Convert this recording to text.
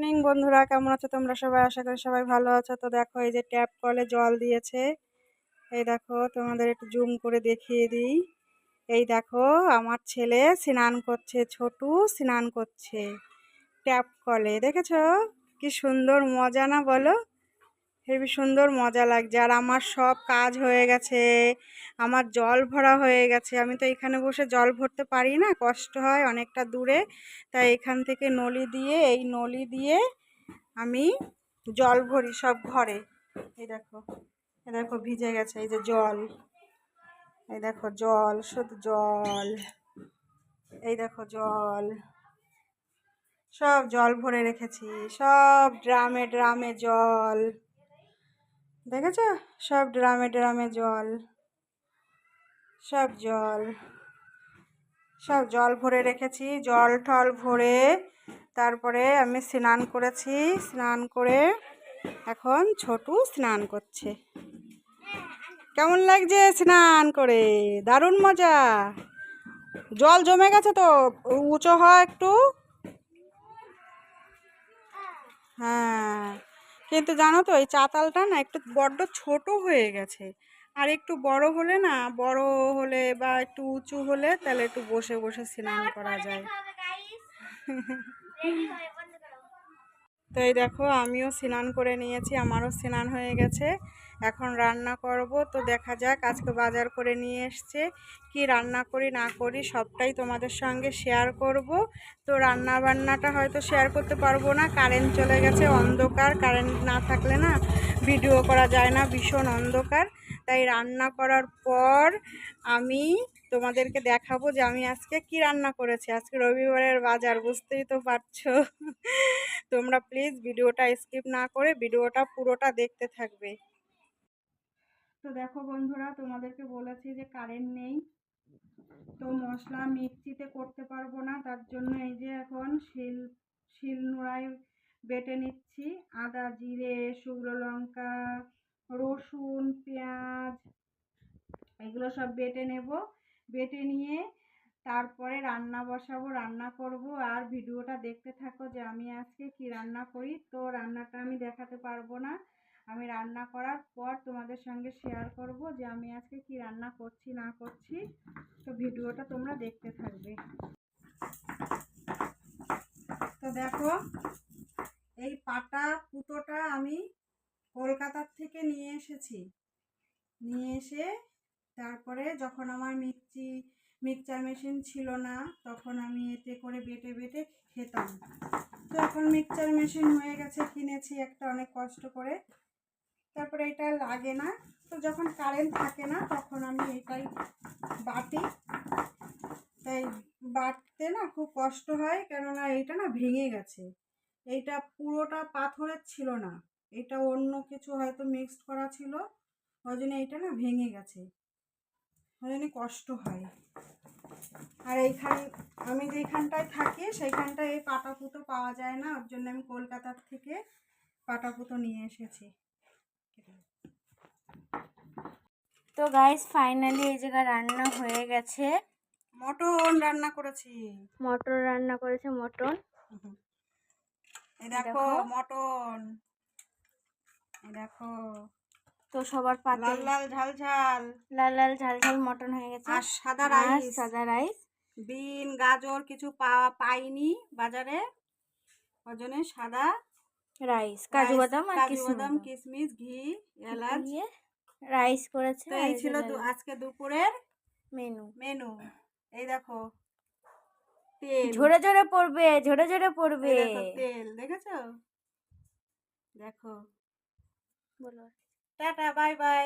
Morning বন্ধুরা। কেমন আছো তোমরা সবাই? আশা করি সবাই ভালো আছো। তো দেখো, এই যে ট্যাপ কলে জল দিয়েছে। এই দেখো, তোমাদের একটু জুম করে দেখিয়ে দিই। এই দেখো, আমার ছেলে স্নান করছে, ছোটু স্নান করছে ট্যাপ কলে। দেখেছ? কি সুন্দর মজা না বলো? হেবি সুন্দর মজা লাগছে। আর আমার সব কাজ হয়ে গেছে। আমার জল ভরা হয়ে গেছে। আমি তো এখানে বসে জল ভরতে পারি না, কষ্ট হয় অনেকটা দূরে। তাই এখান থেকে নলি দিয়ে, এই নলি দিয়ে আমি জল ভরি সব ঘরে। এই দেখো এই দেখো ভিজে গেছে এই যে জল। এই দেখো জল, শুধু জল। এই দেখো জল। সব জল ভরে রেখেছি। সব ড্রামে ড্রামে জল। দেখেছ? সব ড্রামে ড্রামে জল। সব জল। সব জল ভরে রেখেছি। জল টল ভরে তারপরে আমি স্নান করেছি। স্নান করে এখন ছোটু স্নান করছে। কেমন লাগছে স্নান করে? দারুণ মজা। জল জমে গেছে তো। উঁচু হয় একটু হ্যাঁ কিন্তু জানো তো, এই চাতালটা না একটু বড্ড ছোট হয়ে গেছে। আর একটু বড় হলে না, বড় হলে বা একটু উঁচু হলে তাহলে একটু বসে বসে স্নান করা যায়। তো এই দেখো, আমিও স্নান করে নিয়েছি, আমারও স্নান হয়ে গেছে। এখন রান্না করব, তো দেখা যাক, আজকে বাজার করে নিয়ে এসছে। কি রান্না করি, না করি, সবটাই তোমাদের সঙ্গে শেয়ার করব। তো রান্না বান্নাটা হয়তো শেয়ার করতে পারব না কারেন্ট চলে গেছে, অন্ধকার কারেন্ট না থাকলে না ভিডিও করা যায় না, ভীষণ অন্ধকার। তাই রান্না করার পর আমি তোমাদেরকে দেখাবো যে আমি আজকে কি রান্না করেছি। আজকে রবিবারের বাজার, বুঝতেই তো পারছ। তোমরা প্লিজ ভিডিওটা স্কিপ না করে ভিডিওটা পুরোটা দেখতে থাকবে। তো দেখো বন্ধুরা, তোমাদেরকে বলেছি যে কারেন্ট নেই। তো মশলা মিক্সিতে করতে পারব না, তার জন্য এই যে এখন শিল শিল নোড়ায় বেটে নিচ্ছি। আদা, জিরে, শুকনো লঙ্কা, রসুন, পেঁয়াজ, এগুলো সব বেটে নেব। বেটে নিয়ে তারপরে রান্না বসাবো, রান্না করব। আর ভিডিওটা দেখতে থাকো যে আমি আজকে কি রান্না করি। তো রান্নাটা আমি দেখাতে পারব না। আমি রান্না করার পর তোমাদের সঙ্গে শেয়ার করব যে আমি আজকে কি রান্না করছি, না করছি। তো ভিডিওটা তোমরা দেখতে থাকবে। তো দেখো, এই পাটা পুতোটা আমি কলকাতার থেকে নিয়ে এসেছি। নিয়ে এসে তারপরে যখন আমার মিক্সি মিক্সচার মেশিন ছিল না, তখন আমি এতে করে বেটে বেটে খেতাম। তো এখন মিক্সচার মেশিন হয়ে গেছে, কিনেছি একটা অনেক কষ্ট করে। তারপরে এটা লাগে না। তো যখন কারেন্ট থাকে না, তখন আমি এটাই বাটি। তাই বাটতে না খুব কষ্ট হয়, কেননা এইটা না ভেঙে গেছে। এইটা পুরোটা পাথরের ছিল না। এটা অন্য কিছু হয়তো মিক্সড করা ছিল। ওই জন্য এইটা না ভেঙে গেছে। জন্য কষ্ট হয়। আর এইখান আমি যেখানটায় থাকি সেইখানটায় এই পাটা পুতো পাওয়া যায় না ওর জন্য আমি কলকাতার থেকে পাটা পুতো নিয়ে এসেছি। তো গাইস ফাইনালি এই জায়গা রান্না হয়ে গেছে। মটন রান্না করেছি। মটন রান্না করেছে মটন। এই দেখো। মটন। দেখো। তো সবার পাতে লাল লাল ঝাল ঝাল। লাল লাল ঝাল ঝাল মটন হয়ে গেছে। আর সাদা রাইস সাদা রাইস বিন গাজর কিছু পাওয়া পাইনি বাজারে। জন্য সাদা রাইস কাজু বাদাম আর কাজু বাদাম কিশমিশ ঘি এলাচ। রাইস করেছে তো এই ছিল আজকে দুপুরের মেনু মেনু এই দেখো তেল। ঝরে ঝরে পড়বে ঝরে ঝরে পড়বে। তেল দেখেছ? দেখো। বলো। Tata bye bye